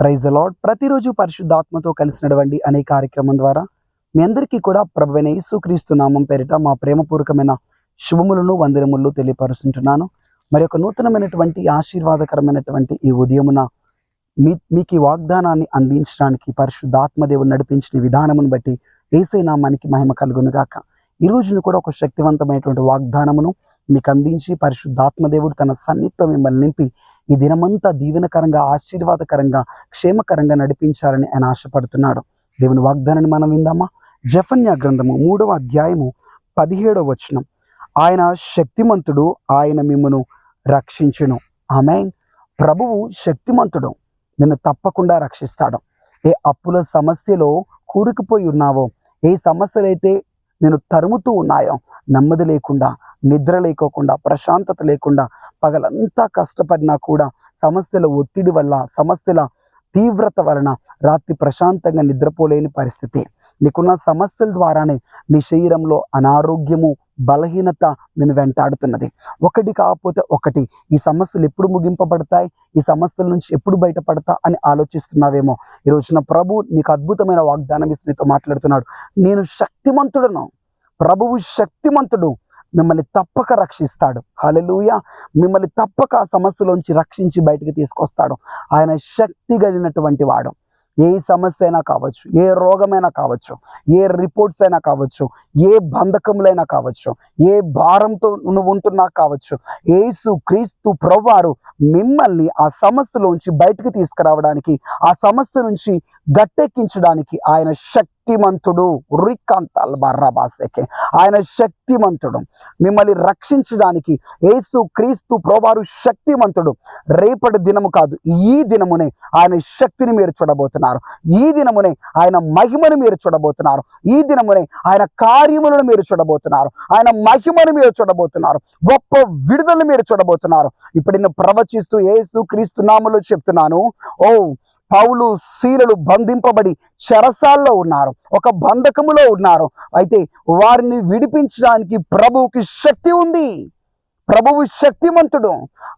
Praise lord ప్రతిరోజు పరిశుద్ధాత్మతో కలిసి నడవండి అనే కార్యక్రమం ద్వారా మీ అందరికీ కూడా ప్రభువైన యేసుక్రీస్తు నామం పేరిట మా ప్రేమపూర్వకమైన శుభములను వందనములు తెలియపరుస్తుంటున్నాను. మరి ఒక నూతనమైనటువంటి ఆశీర్వాదకరమైనటువంటి ఈ ఉదయమున మీ మీకు ఈ వాగ్దానాన్ని అందించడానికి పరిశుద్ధాత్మదేవుడు నడిపించిన విధానమును బట్టి ఏసై నామానికి మహిమ కలుగును గాక ఈ రోజున కూడా ఒక శక్తివంతమైనటువంటి వాగ్దానమును మీకు అందించి పరిశుద్ధాత్మదేవుడు తన సన్నిహితం మిమ్మల్ని నింపి ఈ దినమంతా దీవెనకరంగా ఆశీర్వాదకరంగా క్షేమకరంగా నడిపించాలని ఆయన ఆశపడుతున్నాడు. దేవుని వాగ్దానాన్ని మనం విందామా? జఫన్యా గ్రంథము మూడవ అధ్యాయము పదిహేడవ వచనం. ఆయన శక్తిమంతుడు ఆయన మిమ్మను రక్షించును. ఆమె ప్రభువు శక్తిమంతుడు నిన్ను తప్పకుండా రక్షిస్తాడు. ఏ అప్పుల సమస్యలో కూరుకుపోయి ఉన్నావో ఏ సమస్యలైతే నేను తరుముతూ ఉన్నాయో నెమ్మది లేకుండా నిద్ర లేకోకుండా ప్రశాంతత లేకుండా పగలంతా కష్టపడినా కూడా సమస్యల ఒత్తిడి వల్ల సమస్యల తీవ్రత వలన రాత్రి ప్రశాంతంగా నిద్రపోలేని పరిస్థితి. నీకున్న సమస్యల ద్వారానే నీ శరీరంలో అనారోగ్యము బలహీనత నేను వెంటాడుతున్నది. ఒకటి కాకపోతే ఒకటి. ఈ సమస్యలు ఎప్పుడు ముగింపబడతాయి? ఈ సమస్యల నుంచి ఎప్పుడు బయటపడతా అని ఆలోచిస్తున్నావేమో? ఈ రోజున ప్రభు నీకు అద్భుతమైన వాగ్దానం ఇస్తూ నీతో మాట్లాడుతున్నాడు. నేను శక్తిమంతుడను. ప్రభువు శక్తిమంతుడు. మిమ్మల్ని తప్పక రక్షిస్తాడు. హలలుయ మిమ్మల్ని తప్పక ఆ సమస్యలోంచి రక్షించి బయటికి తీసుకొస్తాడు. ఆయన శక్తి కలిగినటువంటి వాడు. ఏ సమస్య అయినా కావచ్చు ఏ రోగమైనా కావచ్చు ఏ రిపోర్ట్స్ అయినా కావచ్చు ఏ బంధకములైనా కావచ్చు ఏ భారంతో నువ్వు ఉంటున్నా కావచ్చు ఏసు క్రీస్తు ప్రభువారు మిమ్మల్ని ఆ సమస్యలోంచి బయటకు తీసుకురావడానికి ఆ సమస్య నుంచి గట్టెక్కించడానికి ఆయన శక్తి శక్తిమంతుడు రికాంతాల్ బర్రాబాసెకే ఆయన శక్తిమంతుడు. మిమ్మల్ని రక్షించడానికి ఏసు క్రీస్తు ప్రోవారు శక్తిమంతుడు. రేపటి దినము కాదు ఈ దినమునే ఆయన శక్తిని మీరు చూడబోతున్నారు. ఈ దినమునే ఆయన మహిమను మీరు చూడబోతున్నారు. ఈ దినమునే ఆయన కార్యములను మీరు చూడబోతున్నారు. ఆయన మహిమను మీరు చూడబోతున్నారు. గొప్ప విడుదలను మీరు చూడబోతున్నారు. ఇప్పుడు నేను ప్రవచిస్తూ ఏసు క్రీస్తు నామలో చెప్తున్నాను. ఓ పౌలు శీలలు బంధింపబడి చెరసాల్లో ఉన్నారు. ఒక బంధకములో ఉన్నారు. అయితే వారిని విడిపించడానికి ప్రభువుకి శక్తి ఉంది. ప్రభువు శక్తిమంతుడు.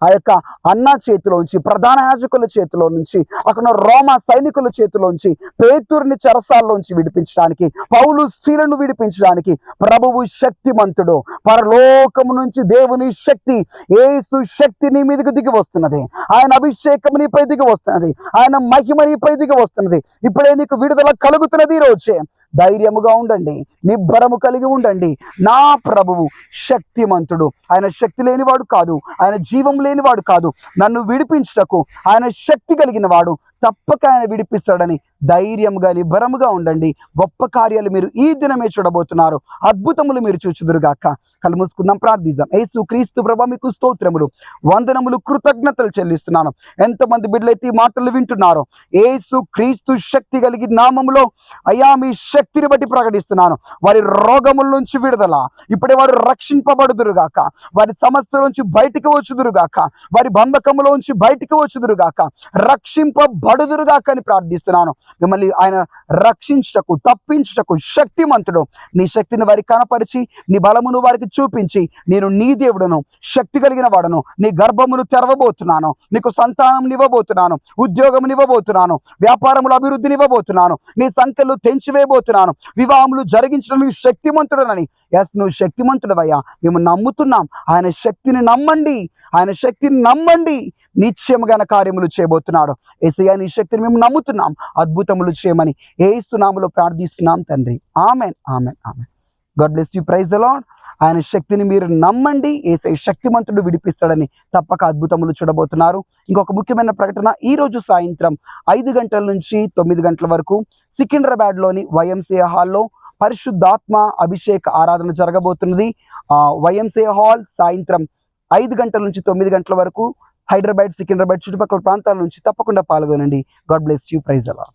ఆ యొక్క అన్న చేతిలోంచి ప్రధాన యాజకుల చేతిలో నుంచి అక్కడ రోమా సైనికుల చేతిలోంచి పేతుర్ని చెరసాల్లోంచి విడిపించడానికి పౌలు శీలను విడిపించడానికి ప్రభువు శక్తిమంతుడు. పరలోకము నుంచి దేవుని శక్తి ఏసు శక్తి నీ మీదకు దిగి వస్తున్నది. ఆయన అభిషేకం నీపై దిగి వస్తున్నది. ఆయన మహిమ నీపై దిగి వస్తున్నది. ఇప్పుడే నీకు విడుదల కలుగుతున్నది ఈ రోజే. ధైర్యముగా ఉండండి నిబ్బరము కలిగి ఉండండి. నా ప్రభువు శక్తిమంతుడు. ఆయన శక్తి లేనివాడు కాదు. ఆయన జీవం లేనివాడు కాదు. నన్ను విడిపించుటకు ఆయన శక్తి కలిగిన వాడు తప్పక ఆయన విడిపిస్తాడని ధైర్యంగా నిబ్బరముగా ఉండండి. గొప్ప కార్యాలు మీరు ఈ దినమే చూడబోతున్నారు. అద్భుతములు మీరు చూచుదురుగాక కళ్ళు మూసుకుందాం ప్రార్థిద్దాం. యేసు క్రీస్తు ప్రభ మీకు స్తోత్రములు. వందనములు కృతజ్ఞతలు చెల్లిస్తున్నాను. ఎంతమంది బిడ్డలైతే ఈ మాటలు వింటున్నారో ఏసు క్రీస్తు శక్తి కలిగి నామములో అయ్యా మీ శక్తిని బట్టి ప్రకటిస్తున్నాను. వారి రోగముల నుంచి విడుదల. ఇప్పుడే వారు రక్షింపబడుదురుగాక వారి సమస్యల నుంచి బయటికి వచ్చుదురుగాక వారి బంధకములోంచి బయటికి వచ్చుదురుగాక రక్షింప అని ప్రార్థిస్తున్నాను. మిమ్మల్ని ఆయన రక్షించుటకు తప్పించుటకు శక్తిమంతుడు. నీ శక్తిని వారికి కనపరిచి నీ బలమును వారికి చూపించి నేను నీ దేవుడును శక్తి కలిగిన వాడను. నీ గర్భమును తెరవబోతున్నాను. నీకు సంతానం ఇవ్వబోతున్నాను. ఉద్యోగం ఇవ్వబోతున్నాను. వ్యాపారములు అభివృద్ధిని ఇవ్వబోతున్నాను. నీ సంఖ్యలు తెంచివేయబోతున్నాను. వివాహములు జరిగించడం నువ్వు శక్తిమంతుడనని. ఎస్ నువ్వు శక్తిమంతుడవయ్యా. మేము నమ్ముతున్నాం. ఆయన శక్తిని నమ్మండి. ఆయన శక్తిని నమ్మండి. నిశ్చయముగా కార్యములు చేయబోతున్నాడు. ఏసయ్య నీ శక్తిని మేము నమ్ముతున్నాం. అద్భుతములు చేయమని ఏస్తున్నాములో ప్రార్థిస్తున్నాం తండ్రి. Amen amen amen. God bless you praise the lord ఆయన శక్తిని మీరు నమ్మండి. ఏసై శక్తిమంతుడు విడిపిస్తాడని తప్పక అద్భుతములు చూడబోతున్నారు. ఇంకొక ముఖ్యమైన ప్రకటన ఈ రోజు సాయంత్రం ఐదు గంటల నుంచి తొమ్మిది గంటల వరకు సికింద్రాబాద్లోని వైఎంసీఏ హాల్లో పరిశుద్ధాత్మ అభిషేక ఆరాధన జరగబోతున్నది. ఆ వైఎంసీఏ హాల్ సాయంత్రం ఐదు గంటల నుంచి తొమ్మిది గంటల వరకు హైదరాబాద్ సికింద్రాబాద్ చుట్టుపక్కల ప్రాంతాల నుంచి తప్పకుండా పాల్గొనండి. గాడ్ బ్లెస్ యూ ప్రైజ్ అలా